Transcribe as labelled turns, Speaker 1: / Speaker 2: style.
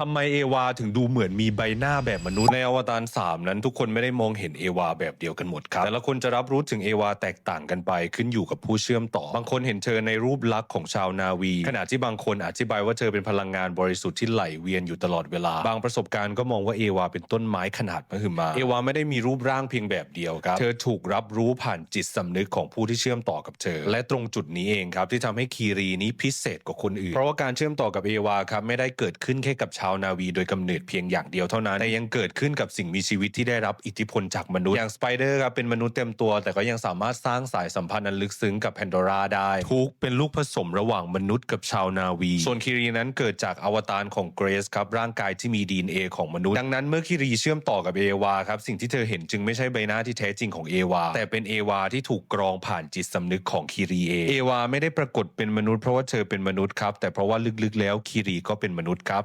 Speaker 1: ทำไมเอวาถึงดูเหมือนมีใบหน้าแบบมนุษย์ในอวตาร3นั้นทุกคนไม่ได้มองเห็นเอวาแบบเดียวกันหมดครับแต่ละคนจะรับรู้ถึงเอวาแตกต่างกันไปขึ้นอยู่กับผู้เชื่อมต่อ บางคนเห็นเธอในรูปลักษณ์ของชาวนาวี ขณะที่บางคนอธิบายว่าเธอเป็นพลังงานบริสุทธิ์ที่ไหลเวียนอยู่ตลอดเวลา บางประสบการณ์ก็มองว่าเอวาเป็นต้นไม้ขนาดมหึมา เอวาไม่ได้มีรูปร่างเพียงแบบเดียวครับ เธอถูกรับรู้ผ่านจิตสำนึกของผู้ที่เชื่อมต่อกับเธอ และตรงจุดนี้เองครับที่ทำให้คีรีนี้พิเศษกว่าคนอื่น เพราะว่าการเชื่อมต่อกับเอวาครับไม่ได้เกิดขึ้นแค่กับชาวนาวีโดยกำเนิดเพียงอย่างเดียวเท่านั้นแต่ยังเกิดขึ้นกับสิ่งมีชีวิตที่ได้รับอิทธิพลจากมนุษย์อย่างสไปเดอร์ครับเป็นมนุษย์เต็มตัว แต่ก็ยังสามารถสร้างสายสัมพันธ์อันลึกซึ้งกับแพนโดราได้ทุกเป็นลูกผสมระหว่างมนุษย์กับชาวนาวี ส่วนคิรีนั้นเกิดจากอวตารของเกรซครับร่างกายที่มี DNA ของมนุษย์ดังนั้นเมื่อคิรีเชื่อมต่อกับเอวาครับสิ่งที่เธอเห็นจึงไม่ใช่ใบหน้าที่แท้จริงของเอวาแต่เป็นเอวาที่ถูกกรองผ่านจิตสำนึกของคิรีเองเอวาไม่ได้ปรากฏเป็นมนุษย์เพราะว่าเธอเป็นมนุษย์ครับแต่เพราะว่าลึกๆแล้วคิรีก็เป็นมนุษย์ครับ